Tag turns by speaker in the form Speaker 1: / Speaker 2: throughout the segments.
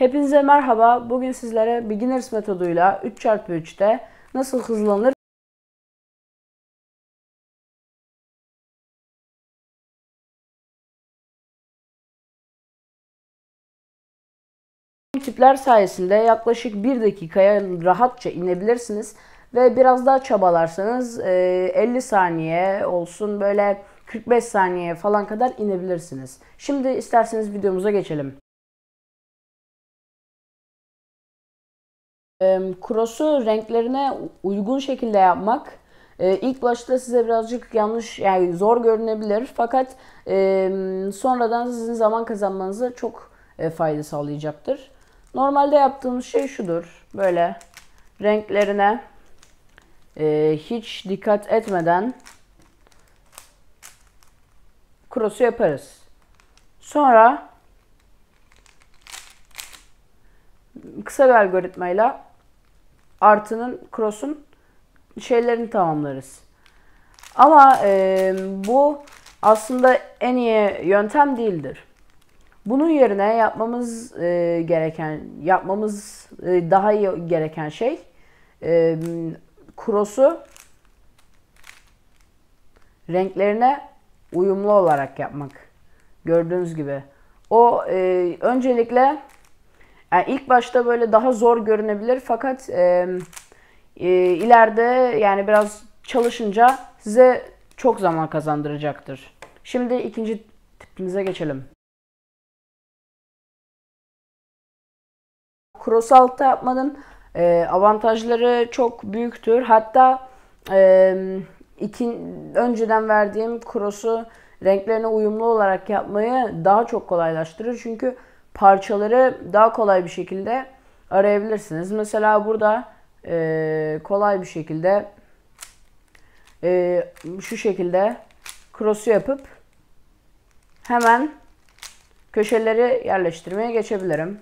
Speaker 1: Hepinize merhaba. Bugün sizlere Beginners metoduyla 3x3'te nasıl hızlanır tipler sayesinde yaklaşık 1 dakikaya rahatça inebilirsiniz. Ve biraz daha çabalarsanız 50 saniye olsun böyle 45 saniye falan kadar inebilirsiniz. Şimdi isterseniz videomuza geçelim. Cross'u renklerine uygun şekilde yapmak ilk başta size birazcık yanlış yani zor görünebilir fakat sonradan sizin zaman kazanmanıza çok fayda sağlayacaktır. Normalde yaptığımız şey şudur. Böyle renklerine hiç dikkat etmeden cross'u yaparız. Sonra kısa bir algoritmayla artının cross'un şeylerini tamamlarız. Ama e, bu aslında en iyi yöntem değildir. Bunun yerine yapmamız e, gereken, yapmamız e, daha iyi gereken şey e, cross'u renklerine uyumlu olarak yapmak. Gördüğünüz gibi. O e, öncelikle yani ilk başta böyle daha zor görünebilir fakat e, e, ileride yani biraz çalışınca size çok zaman kazandıracaktır. Şimdi ikinci tipimize geçelim. Cross altta yapmanın e, avantajları çok büyüktür. Hatta e, iki, önceden verdiğim cross'u renklerine uyumlu olarak yapmayı daha çok kolaylaştırır. Çünkü parçaları daha kolay bir şekilde arayabilirsiniz. Mesela burada e, kolay bir şekilde e, şu şekilde cross'u yapıp hemen köşeleri yerleştirmeye geçebilirim.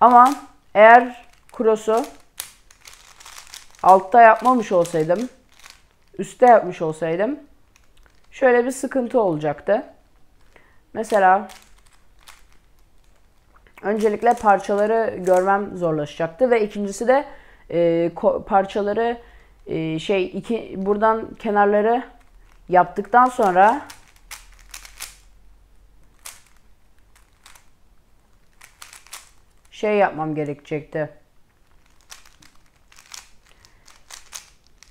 Speaker 1: Ama eğer cross'u altta yapmamış olsaydım, üstte yapmış olsaydım şöyle bir sıkıntı olacaktı. Mesela öncelikle parçaları görmem zorlaşacaktı ve ikincisi de e, parçaları e, şey iki buradan kenarları yaptıktan sonra şey yapmam gerekecekti.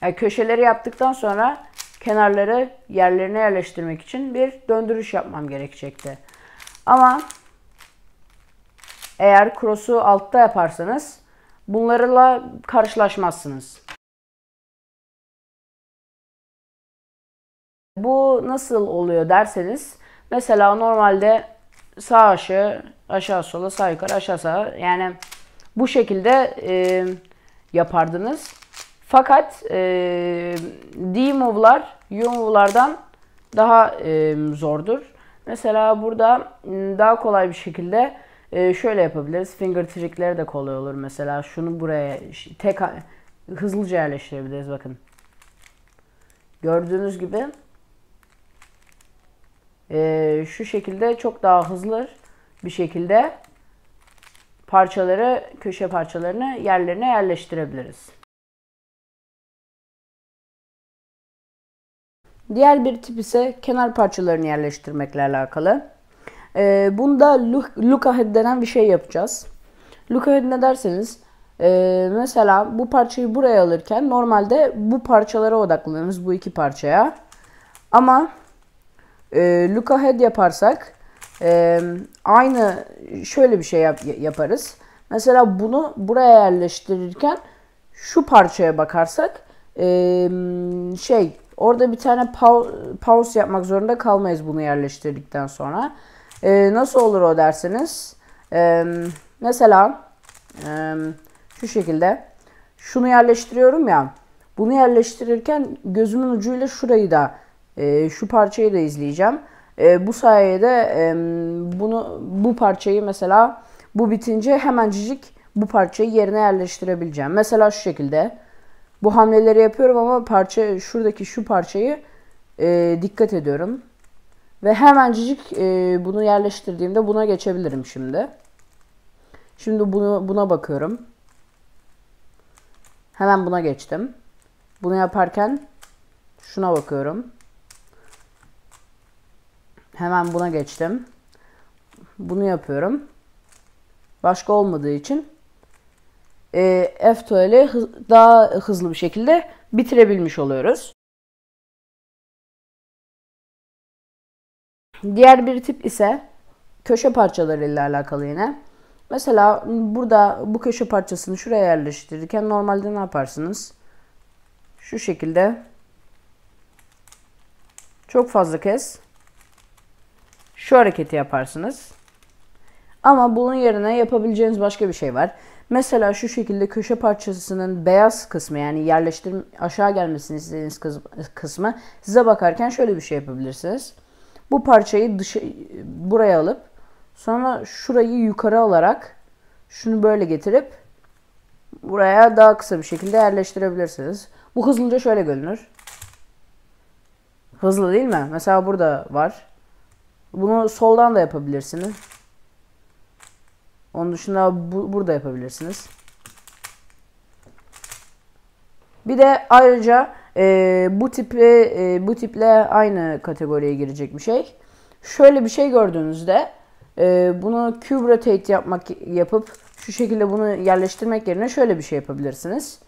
Speaker 1: Yani köşeleri yaptıktan sonra kenarları yerlerine yerleştirmek için bir döndürüş yapmam gerekecekti. Ama eğer cross'u altta yaparsanız bunlarla karşılaşmazsınız. Bu nasıl oluyor derseniz mesela normalde sağ aşağı aşağı sola sağ yukarı aşağı sağa yani bu şekilde e, yapardınız. Fakat e, D-move'lar U-move'lardan daha e, zordur. Mesela burada daha kolay bir şekilde e, şöyle yapabiliriz. Finger trickleri de kolay olur. Mesela şunu buraya tek hızlıca yerleştirebiliriz. Bakın. Gördüğünüz gibi e, şu şekilde çok daha hızlı bir şekilde parçaları, köşe parçalarını yerlerine yerleştirebiliriz. Diğer bir tip ise kenar parçalarını yerleştirmekle alakalı. Ee, bunda look ahead denen bir şey yapacağız. Look ahead ne derseniz e, mesela bu parçayı buraya alırken normalde bu parçalara odaklanırız bu iki parçaya. Ama e, look ahead yaparsak e, aynı şöyle bir şey yap, yaparız. Mesela bunu buraya yerleştirirken şu parçaya bakarsak e, şey orada bir tane pause yapmak zorunda kalmayız bunu yerleştirdikten sonra. E, nasıl olur o derseniz e, mesela e, şu şekilde şunu yerleştiriyorum ya bunu yerleştirirken gözümün ucuyla şurayı da e, şu parçayı da izleyeceğim. E, bu sayede e, bunu bu parçayı mesela bu bitince hemencik bu parçayı yerine yerleştirebileceğim. Mesela şu şekilde bu hamleleri yapıyorum ama parça şuradaki şu parçayı e, dikkat ediyorum. Ve hemencik e, bunu yerleştirdiğimde buna geçebilirim şimdi. Şimdi bunu buna bakıyorum. Hemen buna geçtim. Bunu yaparken şuna bakıyorum. Hemen buna geçtim. Bunu yapıyorum. Başka olmadığı için e, F-Tuel'i daha hızlı bir şekilde bitirebilmiş oluyoruz. Diğer bir tip ise köşe parçaları ile alakalı yine. Mesela burada bu köşe parçasını şuraya yerleştirirken normalde ne yaparsınız? Şu şekilde çok fazla kez şu hareketi yaparsınız. Ama bunun yerine yapabileceğiniz başka bir şey var. Mesela şu şekilde köşe parçasının beyaz kısmı yani yerleştirim aşağı gelmesini istediğiniz kısmı size bakarken şöyle bir şey yapabilirsiniz. Bu parçayı dışı, buraya alıp sonra şurayı yukarı alarak şunu böyle getirip buraya daha kısa bir şekilde yerleştirebilirsiniz. Bu hızlıca şöyle görünür. Hızlı değil mi? Mesela burada var. Bunu soldan da yapabilirsiniz. Onun dışında bu, burada yapabilirsiniz. Bir de ayrıca e, bu tipi e, bu tiple aynı kategoriye girecek bir şey. Şöyle bir şey gördüğünüzde e, bunu cube rotate yapmak yapıp şu şekilde bunu yerleştirmek yerine şöyle bir şey yapabilirsiniz.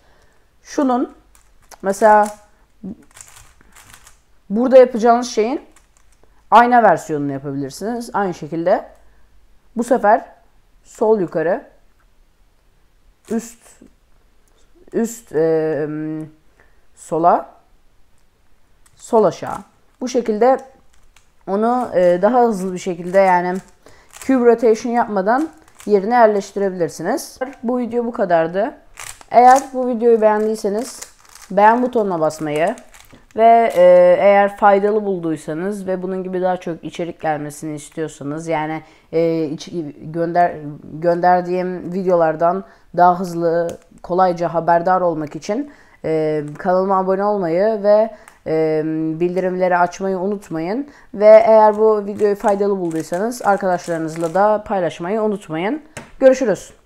Speaker 1: Şunun mesela burada yapacağınız şeyin ayna versiyonunu yapabilirsiniz. Aynı şekilde bu sefer sol yukarı üst üst e, sola sol aşağı. Bu şekilde onu e, daha hızlı bir şekilde yani cube rotation yapmadan yerine yerleştirebilirsiniz. Bu video bu kadardı. Eğer bu videoyu beğendiyseniz beğen butonuna basmayı ve e, eğer faydalı bulduysanız ve bunun gibi daha çok içerik gelmesini istiyorsanız yani e, iç, gönder gönderdiğim videolardan daha hızlı kolayca haberdar olmak için e, kanalıma abone olmayı ve e, bildirimleri açmayı unutmayın. Ve eğer bu videoyu faydalı bulduysanız arkadaşlarınızla da paylaşmayı unutmayın. Görüşürüz.